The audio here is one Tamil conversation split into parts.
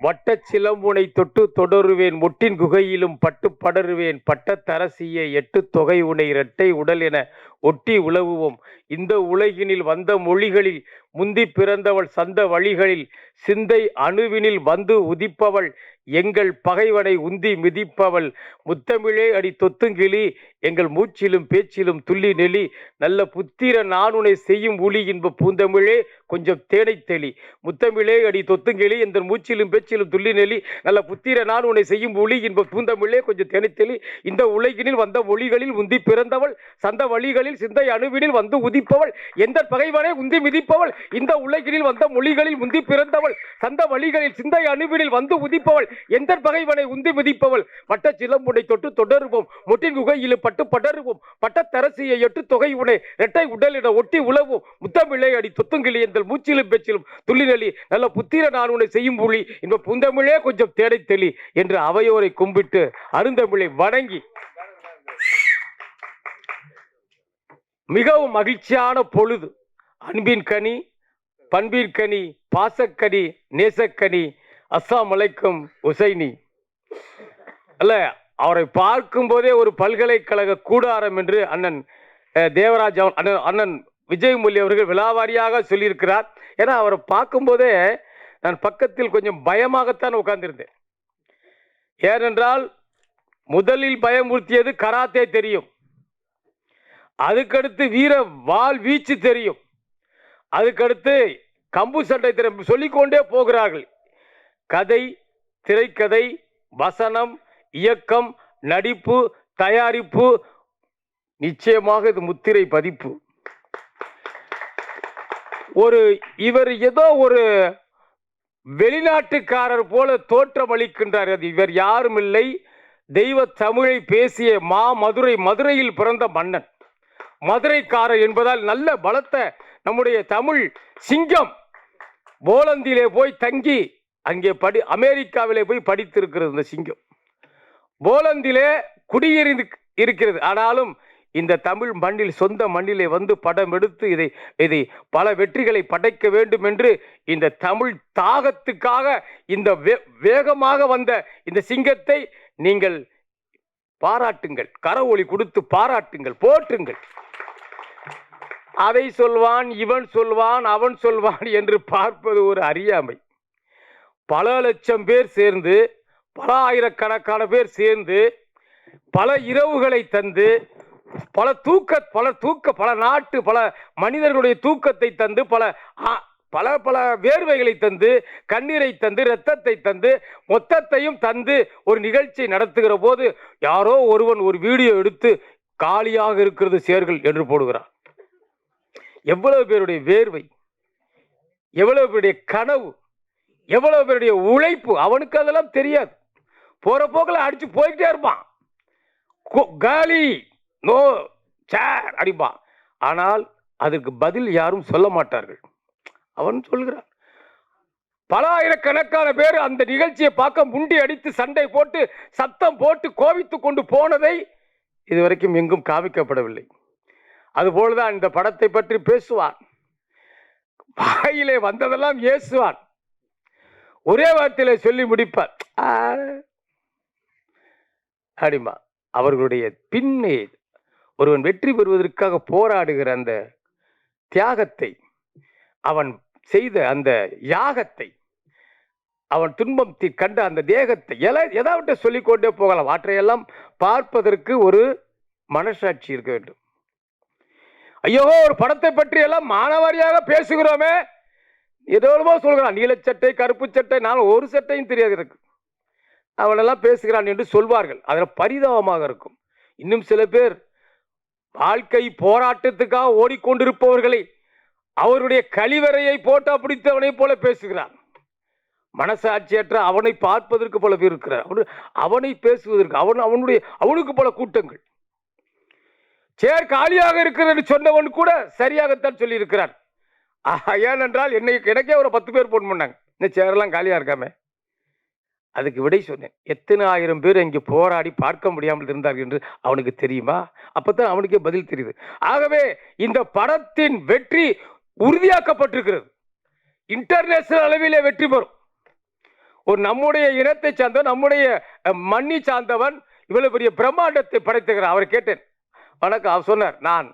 வட்டச் சிலம்புனை தொட்டு தொடருவேன் முட்டின் குகையிலும் பட்டு படருவேன் பட்டத்தரசிய எட்டு தொகை உனை இரட்டை உடல் என ஒட்டி உலவுவோம் இந்த உலகினில் வந்த மொழிகளில் முந்தி பிறந்தவள் சந்த வழிகளில் சிந்தை அணுவினில் வந்து உதிப்பவள் எங்கள் பகைவனை உந்தி மிதிப்பவள். முத்தமிழே அடி தொத்துங்கிளி எங்கள் மூச்சிலும் பேச்சிலும் துள்ளி நெளி. நல்ல புத்திர நானுனை செய்யும் ஒளி இன்ப பூந்தமிழே. கொஞ்சம் தேனை தெளி. முத்தமிழே அடி தொத்துங்கிளி எந்த மூச்சிலும் பேச்சிலும் துள்ளி நெளி. நல்ல புத்திர நானுனை செய்யும் ஒளி இன்ப பூந்தமிழே. கொஞ்சம் தேனை தெளி. இந்த உலகினில் வந்த மொழிகளில் உந்தி பிறந்தவள். சந்த வழிகளில் சிந்தை அணுவினில் வந்து உதிப்பவள். எந்த பகைவனை உந்தி மிதிப்பவள்? இந்த உலகினில் வந்த மொழிகளில் உந்தி பிறந்தவள். சந்த வழிகளில் சிந்தை அணுவினில் வந்து உதிப்பவள். எந்த பகைவனை உந்தி மிதிப்பவள்? பட்ட சிலம்புனை தொட்டு தொடருவோம். முட்டின் குகையில் பட்டு படருவோம். பட்டத்தரசியை எட்டு தொகை உனை இரட்டை உடலிட ஒட்டி உழவும். முத்தமிழை அடி தொத்துங்கிளி எங்கள் மூச்சிலும் பேச்சிலும் துள்ளினலி நல்ல புத்திர நான் உன்னை செய்யும் புலி. இந்த புந்தமிழே கொஞ்சம் தேடை தெளி என்று அவையோரை கும்பிட்டு அருந்தமிழை வணங்கி. மிகவும் மகிழ்ச்சியான பொழுது. அன்பின் கனி பண்பின் கனி பாசக்கனி நேசக்கனி அஸ்ஸாம் அலைக்கும் உசைனி. அல்ல அவரை பார்க்கும்போதே ஒரு பல்கலைக்கழக கூடாரம் என்று அண்ணன் தேவராஜ் அண்ணன் அண்ணன் அண்ணன் விஜயமொழி அவர்கள் விலாவாரியாக சொல்லியிருக்கிறார். ஏன்னா அவரை பார்க்கும்போதே நான் பக்கத்தில் கொஞ்சம் பயமாகத்தான் உட்கார்ந்திருந்தேன். ஏனென்றால் முதலில் பயமுறுத்தியது கராத்தே தெரியும். அதுக்கடுத்து வீர வாள் வீச்சு தெரியும். அதுக்கடுத்து கம்பு சண்டை தெரியும் சொல்லிக்கொண்டே போகிறார்கள். கதை திரைக்கதை வசனம் இயக்கம் நடிப்பு தயாரிப்பு நிச்சயமாக இது முத்திரை பதிப்பு. ஒரு இவர் ஏதோ ஒரு வெளிநாட்டுக்காரர் போல தோற்றமளிக்கின்றார் அது இவர் யாரும் இல்லை. தெய்வ தமிழை பேசிய மா மதுரை மதுரையில் பிறந்த மன்னன். மதுரைக்காரர் என்பதால் நல்ல பலத்த நம்முடைய தமிழ் சிங்கம். போலந்திலே போய் தங்கி அங்கே படி அமெரிக்காவிலே போய் படித்திருக்கிறது இந்த சிங்கம். போலந்திலே குடியிருந்து இருக்கிறது. ஆனாலும் இந்த தமிழ் மண்ணில் சொந்த மண்ணிலே வந்து படம் எடுத்து இதை இதை பல வெற்றிகளை படைக்க வேண்டும் என்று இந்த தமிழ் தாகத்துக்காக இந்த வே- வேகமாக வந்த இந்த சிங்கத்தை நீங்கள் பாராட்டுங்கள். கரவொலி கொடுத்து பாராட்டுங்கள். போற்றுங்கள். அதை சொல்வான் இவன் சொல்வான் அவன் சொல்வான் என்று பார்ப்பது ஒரு அறியாமை. பல லட்சம் பேர் சேர்ந்து பல ஆயிரக்கணக்கான பேர் சேர்ந்து பல இரவுகளை தந்து பல தூக்க பல தூக்க பல நாட்டு பல மனிதர்களுடைய தூக்கத்தை தந்து பல பல பல வேர்வைகளை தந்து கண்ணீரை தந்து இரத்தத்தை தந்து மொத்தத்தையும் தந்து ஒரு நிகழ்ச்சி நடத்துகிற போது யாரோ ஒருவன் ஒரு வீடியோ எடுத்து காலியாக இருக்கிறது சேர்கள் என்று போடுகிறான் எவ்வளவு பேருடைய வேர்வை எவ்வளவு பேருடைய கனவு எவ்வளவு பேருடைய உழைப்பு அவனுக்கு அதெல்லாம் தெரியாது. போற போக்கில் அடிச்சு போய்கிட்டே இருப்பான். காலி நோ சேர் அடிப்பான். ஆனால் அதற்கு பதில் யாரும் சொல்ல மாட்டார்கள். அவன் சொல்கிறான். பல ஆயிரக்கணக்கான பேர் அந்த நிகழ்ச்சியை பார்க்க முண்டி அடித்து சண்டை போட்டு சத்தம் போட்டு கோவித்து கொண்டு போனதை இதுவரைக்கும் எங்கும் காமிக்கப்படவில்லை. அதுபோலதான் இந்த படத்தை பற்றி பேசுவான். வாயிலே வந்ததெல்லாம் ஏசுவான். ஒரே வார்த்தையில சொல்லி முடிப்பார். ஆ, அப்படிமா அவர்களுடைய பின்னே ஒருவன் வெற்றி பெறுவதற்காக போராடுகிற அந்த தியாகத்தை அவன் செய்த அந்த யாகத்தை அவன் துன்பத்தை கண்ட அந்த தேகத்தை எல எதாவது சொல்லிக்கொண்டே போகலாம். அவற்றையெல்லாம் பார்ப்பதற்கு ஒரு மனசாட்சி இருக்க வேண்டும். ஐயோ ஒரு படத்தை பற்றி எல்லாம் மானவாரியாக பேசுகிறோமே. ஏதோ சொல்கிறான். நீலச்சட்டை கருப்பு சட்டை நான் ஒரு சட்டையும் தெரியாது எனக்கு. அவனெல்லாம் பேசுகிறான் என்று சொல்வார்கள். அதில் பரிதாபமாக இருக்கும். இன்னும் சில பேர் வாழ்க்கை போராட்டத்துக்காக ஓடிக்கொண்டிருப்பவர்களை அவருடைய கழிவறையை போட்டா பிடித்தவனைப் போல பேசுகிறான் மனசாட்சியற்ற அவனை பார்ப்பதற்கு போல இருக்கிறார். அவனு அவனை பேசுவதற்கு அவன் அவனுடைய அவனுக்கு போல கூட்டங்கள். சேர் காலியாக இருக்கிறது சொன்னவன் கூட சரியாகத்தான் சொல்லியிருக்கிறான் ஏனென்றால் என்னை எனக்கே ஒரு பத்து பேர் போன் பண்ணாங்க. இந்த சேரெல்லாம் காலியாக இருக்காமே. அதுக்கு விடை சொன்னேன். எத்தனை ஆயிரம் பேர் இங்கே போராடி பார்க்க முடியாமல் இருந்தார்கள் என்று அவனுக்கு தெரியுமா? அப்பதான் அவனுக்கே பதில் தெரியுது. ஆகவே இந்த படத்தின் வெற்றி உறுதியாக்கப்பட்டிருக்கிறது. இன்டர்நேஷனல் அளவிலே வெற்றி பெறும். ஒரு நம்முடைய இனத்தை சார்ந்தவன் நம்முடைய மண்ணி சார்ந்தவன் இவ்வளவு பெரிய பிரம்மாண்டத்தை படைத்துகிறார் அவர் கேட்டேன். வணக்கம் அவர் சொன்னார் நான்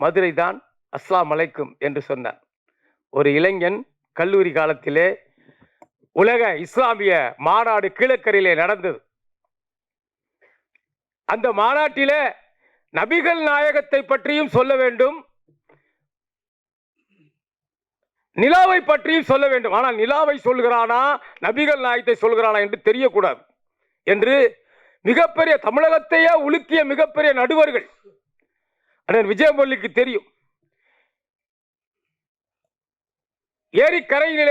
மதுரை தான் அஸ்லாம் அலைக்கும் என்று சொன்னார். ஒரு இளைஞன் கல்லூரி காலத்திலே உலக இஸ்லாமிய மாநாடு கீழக்கரையிலே நடந்தது. அந்த மாநாட்டிலே நபிகள் நாயகத்தை பற்றியும் சொல்ல வேண்டும். நிலாவை பற்றியும் சொல்ல வேண்டும். ஆனால் நிலாவை சொல்கிறானா நபிகள் நாயகத்தை சொல்கிறானா என்று தெரியக்கூடாது என்று மிகப்பெரிய தமிழகத்தையே உலுக்கிய மிகப்பெரிய நடுவர்கள் அண்ணன் விஜயமொழிக்கு தெரியும். ஏரி கரையிலே